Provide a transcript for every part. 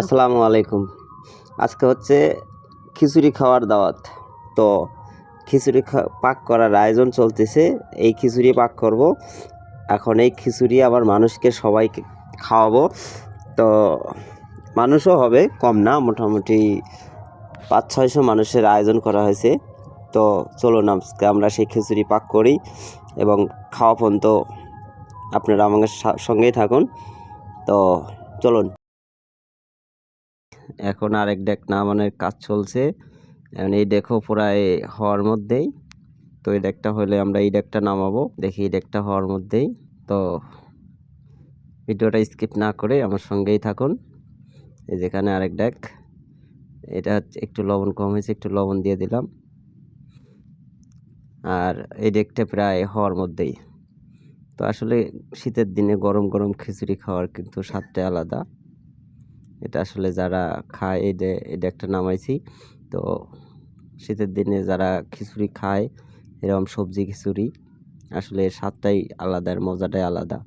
আসসালামু আলাইকুম। আজকে হচ্ছে খিচুড়ি খাওয়ার দাওয়াত। তো খিচুড়ি পাক করার আয়োজন চলতেছে। এই খিচুড়ি পাক করব। এখন এই খিচুড়ি আবার মানুষকে সবাইকে খাওয়াবো। তো মানুষও হবে, কম না, মোটামুটি পাঁচ ছয়শো মানুষের আয়োজন করা হয়েছে। তো চলুন আজকে আমরা সেই খিচুড়ি পাক করি এবং খাওয়া পর্যন্ত আপনারা আমাদের সঙ্গেই থাকুন। তো চলুন। এখন আরেক ডেক নামানোর কাজ চলছে। এখন এই ডেকও প্রায় হওয়ার মধ্যেই। তো এই ডেকটা হলে আমরা এই ডেকটা নামাবো। দেখি এই ডেকটা হওয়ার মধ্যেই। তো ভিডিওটা স্কিপ না করে আমার সঙ্গেই থাকুন। এই যেখানে আরেক ডেক এটা একটু লবণ কম হয়েছে, একটু লবণ দিয়ে দিলাম। আর এই ডেকটা প্রায় হওয়ার মধ্যেই। তো আসলে শীতের দিনে গরম গরম খিচুড়ি খাওয়ার কিন্তু স্বাদটা আলাদা। এটা আসলে যারা খায় এই যে এটা একটা নামাইছি। তো শীতের দিনে যারা খিচুড়ি খায়, এরকম সবজি খিচুড়ি, আসলে স্বাদটাই আলাদা, এর মজাটাই আলাদা।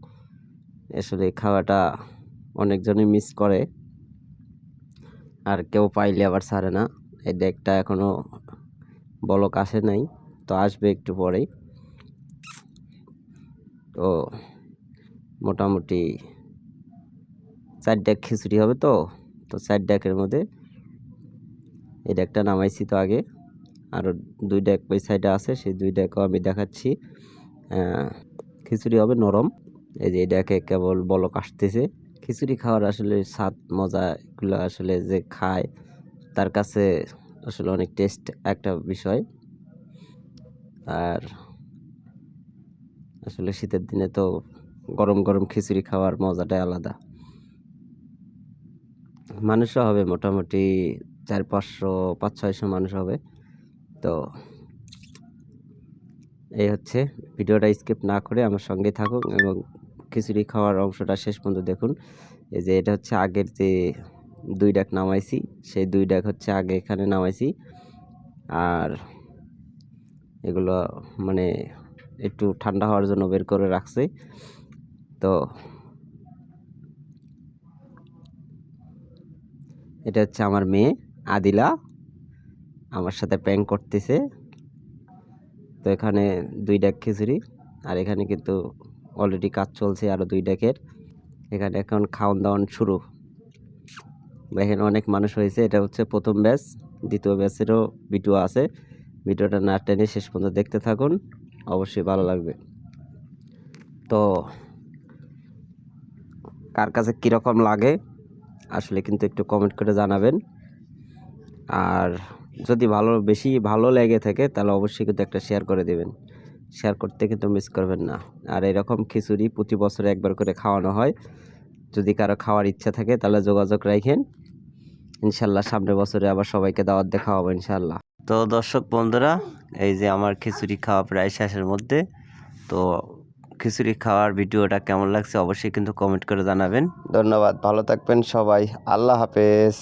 আসলে খাওয়াটা অনেকজনই মিস করে। আর কেউ পাইলে আবার ছাড়ে না। এই ডেকটা এখনও বলক আসে নাই, তো আসবে একটু পরেই। তো মোটামুটি চার ডেক খিচুড়ি হবে তো? তো চার ডেকের মধ্যে এই ডেকটা নামাইছি তো আগে। আরও দুই ডেক ওই সাইডে আছে, সেই দুই ডেকও আমি দেখাচ্ছি। খিচুড়ি হবে নরম। এই যে এই ডেকে কেবল বলক আসতেছে। খিচুড়ি খাওয়ার আসলে স্বাদ, মজা এগুলো আসলে যে খায়, তার কাছে আসলে অনেক টেস্ট একটা বিষয়। আর আসলে শীতের দিনে তো গরম গরম খিচুড়ি খাওয়ার মজাটাই আলাদা। মানুষও হবে, মোটামুটি চার পাঁচশো, পাঁচ ছয়শো মানুষ হবে। তো এই হচ্ছে, ভিডিওটা স্কিপ না করে আমার সঙ্গে থাকুন এবং খিচুড়ি খাওয়ার অংশটা শেষ পর্যন্ত দেখুন। এই যে এটা হচ্ছে আগের যে দুই ডাক নামাইছি, সেই দুই ডাক হচ্ছে আগে এখানে নামাইছি। আর এগুলো মানে একটু ঠান্ডা হওয়ার জন্য বের করে রাখছে। তো এটা হচ্ছে আমার মেয়ে, আদিলা। আমার সাথে প্যাং করতেছে। তো এখানে দুই ডেক খিচুড়ি, আর এখানে কিন্তু অলরেডি কাজ চলছে আরও দুই ডাকের। এখানে এখন খাওয়ান দাওয়ান শুরু। এখানে অনেক মানুষ হয়েছে, এটা হচ্ছে প্রথম ব্যাচ, দ্বিতীয় ব্যাচেরও ভিডিও আছে। ভিডিওটা না টেনে শেষ পর্যন্ত দেখতে থাকুন, অবশ্যই ভালো লাগবে। তো কার কাছে কীরকম লাগে? আসলে কিন্তু একটু কমেন্ট করে জানাবেন। আর যদি ভালো, বেশি ভালো লেগে থাকে, তাহলে অবশ্যই কিন্তু একটা শেয়ার করে দেবেন। শেয়ার করতে কিন্তু মিস করবেন না। আর এরকম খিচুড়ি প্রতি বছরে একবার করে খাওয়ানো হয়। যদি কারও খাওয়ার ইচ্ছা থাকে, তাহলে যোগাযোগ রাখেন। ইনশাল্লাহ সামনের বছরে আবার সবাইকে দাওয়াত দিয়ে খাওয়াবো ইনশাল্লাহ। তো দর্শক বন্ধুরা, এই যে আমার খিচুড়ি খাওয়া প্রায় শেষের মধ্যে, তো খিচুড়ি খাওয়ার ভিডিওটা কেমন লাগছে অবশ্যই কিন্তু কমেন্ট করে জানাবেন। ধন্যবাদ, ভালো থাকবেন সবাই, আল্লাহ হাফেজ।